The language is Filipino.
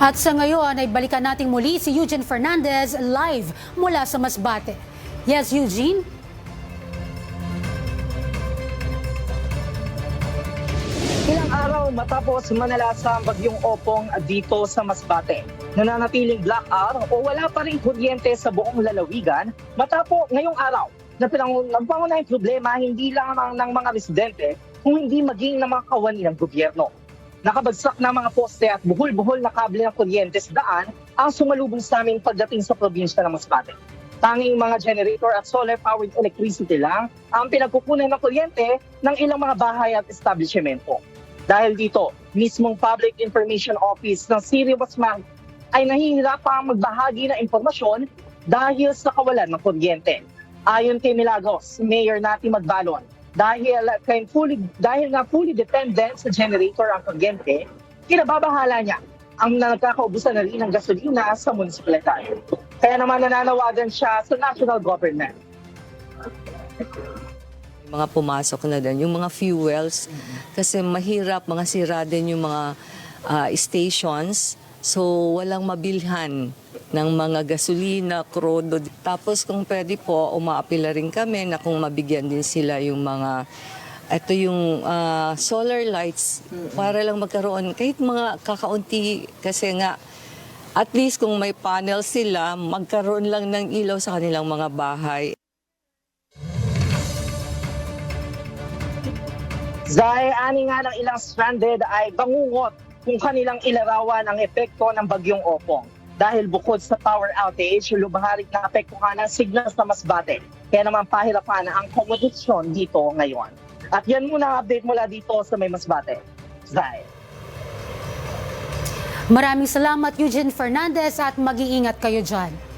At sa ngayon ay balikan natin muli si Eugene Fernandez live mula sa Masbate. Yes, Eugene? Ilang araw matapos manalasa ang bagyong Opong dito sa Masbate. Nananatiling blackout o wala pa rin kuryente sa buong lalawigan matapo ngayong araw na pinang nagpangunahing problema hindi lang ng, ng mga residente kung hindi maging ng mga kawani ng gobyerno. Nakabagsak na mga poste at buhol-buhol na kable ng kuryente sa daan ang sumalubong sa amin pagdating sa probinsya ng Masbate. Tanging mga generator at solar-powered electricity lang ang pinagkukunan ng kuryente ng ilang mga bahay at establishmento. Dahil dito, mismong Public Information Office ng Siri Wasman ay nahihirapang magbahagi ng impormasyon dahil sa kawalan ng kuryente. Ayon kay Milagros, Mayor Nati Magbalon, dahil kay fully dahil nga fully dependent sa generator ang kuryente, kinababahala niya ang nagkakaubusan na rin ng gasolina sa munisipalidad. Kaya naman nananawagan siya sa national government. mga pumasok na din, yung mga fuels. Kasi mahirap, mga sira din yung mga ah, stations. So, walang mabilhan ng mga gasolina, krodo. Tapos kung pwede po, umaapila rin kami na kung mabigyan din sila yung mga ito yung ah, solar lights para lang magkaroon kahit mga kakaunti kasi nga at least kung may panel sila magkaroon lang ng ilaw sa kanilang mga bahay Zay, ani nga ng ilang stranded ay bangungot kung kanilang ilarawan ang epekto ng bagyong Opong. Dahil bukod sa power outage, lumaharik na apektuhan ang signal sa Masbate. Kaya naman pahirapan ang komunikasyon dito ngayon. At yan muna ang update mula dito sa May Masbate. Zay. Maraming salamat Eugene Fernandez at mag-iingat kayo dyan.